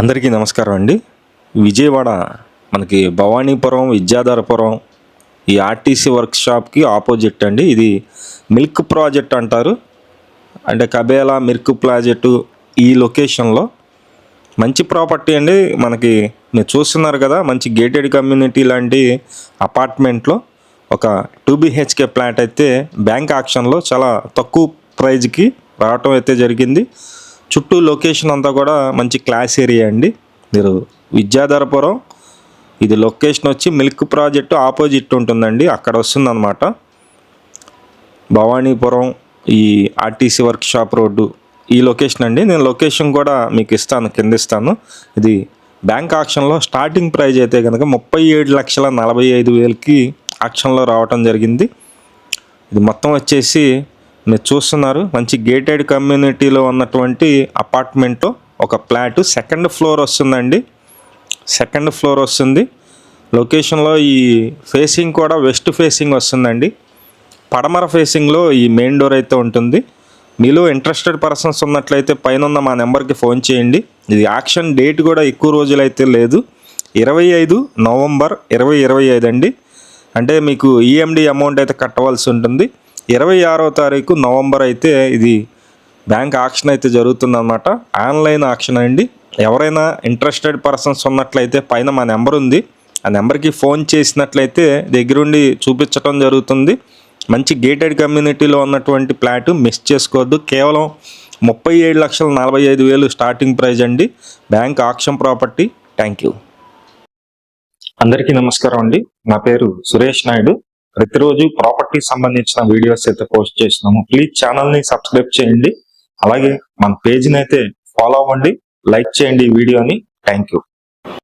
అందరికీ నమస్కారం అండి. విజయవాడ మనకి భవానీపురం విద్యాధరపురం ఈ ఆర్టీసీ వర్క్ షాప్కి ఆపోజిట్ అండి. ఇది మిల్క్ ప్రాజెక్ట్ అంటారు. అంటే కబేలా మిల్క్ ప్రాజెక్టు ఈ లొకేషన్లో. మంచి ప్రాపర్టీ అండి. మనకి మీరు చూస్తున్నారు కదా మంచి గేటెడ్ కమ్యూనిటీ లాంటి అపార్ట్మెంట్లో ఒక టూ బిహెచ్కే ఫ్లాట్ అయితే బ్యాంక్ ఆక్షన్లో చాలా తక్కువ ప్రైజ్కి రావటం అయితే జరిగింది. చుట్టూ లొకేషన్ అంతా కూడా మంచి క్లాస్ ఏరియా అండి. మీరు విద్యాధరపురం ఇది లొకేషన్ వచ్చి మిల్క్ ప్రాజెక్టు ఆపోజిట్ ఉంటుందండి. అక్కడ వస్తుందన్నమాట. భవానీపురం ఈ ఆర్టీసీ వర్క్ షాప్ రోడ్డు ఈ లొకేషన్ అండి. నేను లొకేషన్ కూడా మీకు ఇస్తాను కింద ఇస్తాను. ఇది బ్యాంక్ ఆక్షన్లో స్టార్టింగ్ ప్రైజ్ అయితే కనుక ముప్పై ఏడు లక్షల నలభై ఐదు వేలకి ఆక్షన్లో రావటం జరిగింది. ఇది మొత్తం వచ్చేసి మీరు చూస్తున్నారు మంచి గేటెడ్ కమ్యూనిటీలో ఉన్నటువంటి అపార్ట్మెంట్ ఒక ఫ్లాట్ సెకండ్ ఫ్లోర్ వస్తుందండి. సెకండ్ ఫ్లోర్ వస్తుంది. లొకేషన్లో ఈ ఫేసింగ్ కూడా వెస్ట్ ఫేసింగ్ వస్తుందండి. పడమర ఫేసింగ్లో ఈ మెయిన్ డోర్ అయితే ఉంటుంది. మీలో ఇంట్రెస్టెడ్ పర్సన్స్ ఉన్నట్లయితే పైన ఉన్న మా నెంబర్కి ఫోన్ చేయండి. ఇది యాక్షన్ డేట్ కూడా ఎక్కువ రోజులైతే లేదు. ఇరవై ఐదు నవంబర్ ఇరవై ఇరవై ఐదు అండి. అంటే మీకు ఈఎండి అమౌంట్ అయితే కట్టవలసి ఉంటుంది. ఇరవై ఆరో తారీఖు నవంబర్ అయితే ఇది బ్యాంక్ ఆక్షన్ అయితే జరుగుతుందన్నమాట. ఆన్లైన్ ఆక్షన్ అండి. ఎవరైనా ఇంట్రెస్టెడ్ పర్సన్స్ ఉన్నట్లయితే పైన మా నెంబర్ ఉంది. ఆ నెంబర్కి ఫోన్ చేసినట్లయితే దగ్గరుండి చూపించడం జరుగుతుంది. మంచి గేటెడ్ కమ్యూనిటీలో ఉన్నటువంటి ఫ్లాట్ మిస్ చేసుకోవద్దు. కేవలం ముప్పై ఏడు లక్షల నలభై ఐదు వేలు స్టార్టింగ్ ప్రైజ్ అండి. Bank auction property. Thank you. అందరికీ నమస్కారం అండి. నా పేరు సురేష్ నాయుడు. ప్రతిరోజు ప్రాపర్టీ సంబంధించిన వీడియోస్ అయితే పోస్ట్ చేస్తున్నాము. ప్లీజ్ ఛానల్ని సబ్స్క్రైబ్ చేయండి. అలాగే మన పేజ్ని అయితే ఫాలో అవ్వండి. లైక్ చేయండి ఈ వీడియోని. Thank you.